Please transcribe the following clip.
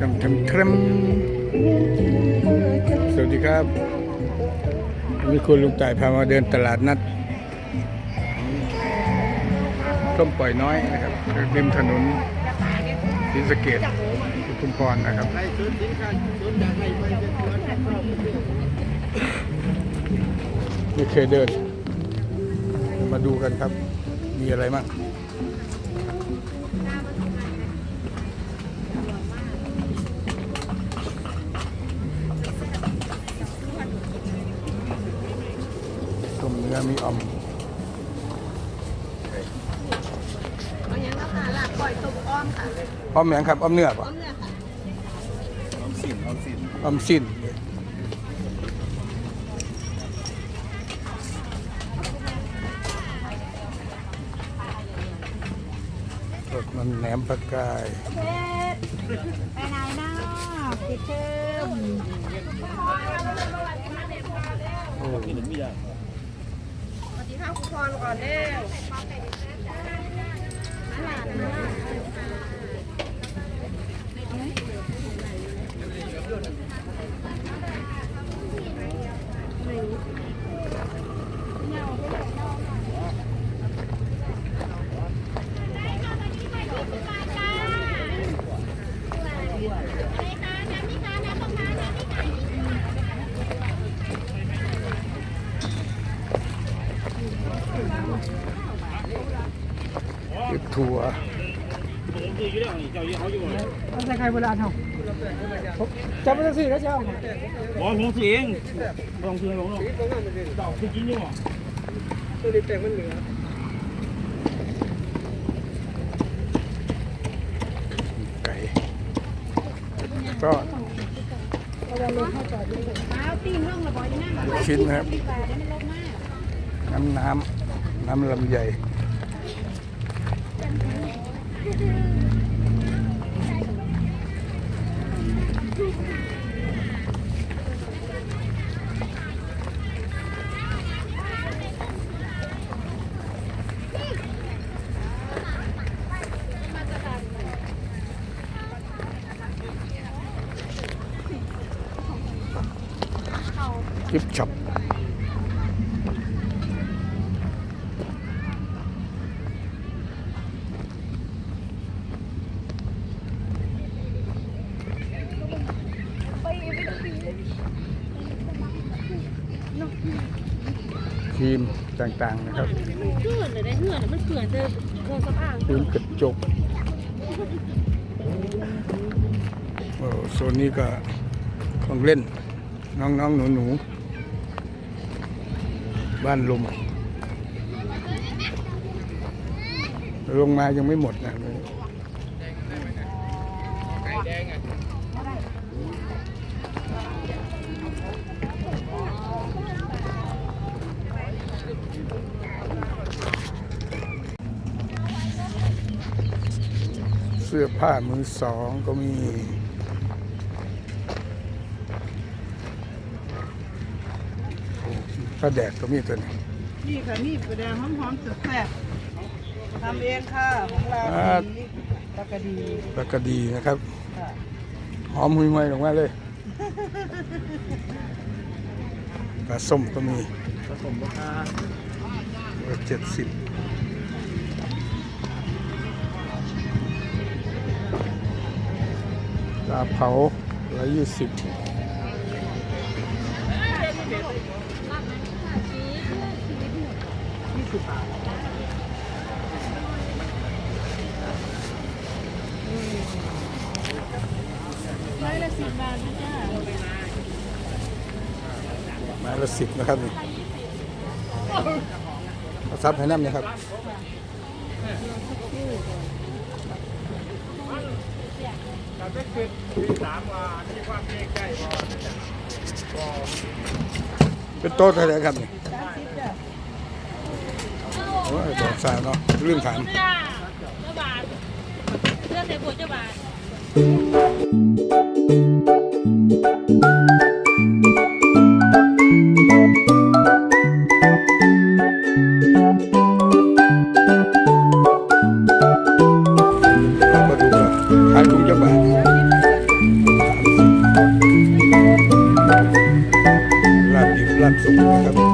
ทำทำทรมสวัสดีครับวันนี้คุณลุงต่ายพามาเดินตลาดนัดส้มปล่อยน้อยนะครับริมถนนศรีสะเกดชุมพรนะครับไม่เคยเดิน มาดูกันครับ มีอะไรบ้าง นื้อมีอ่อมเอาอย่างนั้นค่ะหลักปล่อยตุกอ้อมค่ะอ้อมแหงครับอ้อมเนื้อป่ะอ้อมเนี่ยค่ะอ้อมสิ้นสดมันแหนมปลากาย เพชรไปไหนนะปิดเทอมโอ้สวัส ข้าวคุณพรก่อนเด้ ถั่วมันจใครโบราณเจำไม่ได้สิแล้วเจ้าบอลผมสิเองลองซื้อลองลองดอกที่กินอยู่ตัวนี้แตงมันเหลือไก่ก็ชิ้นนะครับ น้ำน้ำน้ำลำใหญ่ กิบ ทีมต่างๆนะครับเขื่อนเลยได้เขื่อนมันเขื่อนเจอเจอสะพานพื้นกระจกโอ้โซนนี้ก็ของเล่น น้องๆหนูๆบ้านลมลงมายังไม่หมดนะ เสื้อผ้ามือสองก็มีผ้าแดดก็มีตัวนี้นี่ค่ะนี่กระแดงหอมๆแซ่บๆทำเองค่ะของเราอ่าดีปลากระดีแล้วก็ดีนะครับค่ะหอมหุยไหมลงมาเลย ปลาส้มก็มีผสมราคาเจ็ดสิบ ลาเผาร้อยยี่สิบไม้ละสิบนะครับนี่เอาซับให้น้ำนะครับ เป็นโต๊ะอะไรครับนี่โอ้ยบอกสาวเนาะเรื่องถามเจ้าบาทเรื่องในบัวเจ้าบาทายถุงจักบาทลาบดีรับสุขนะครับ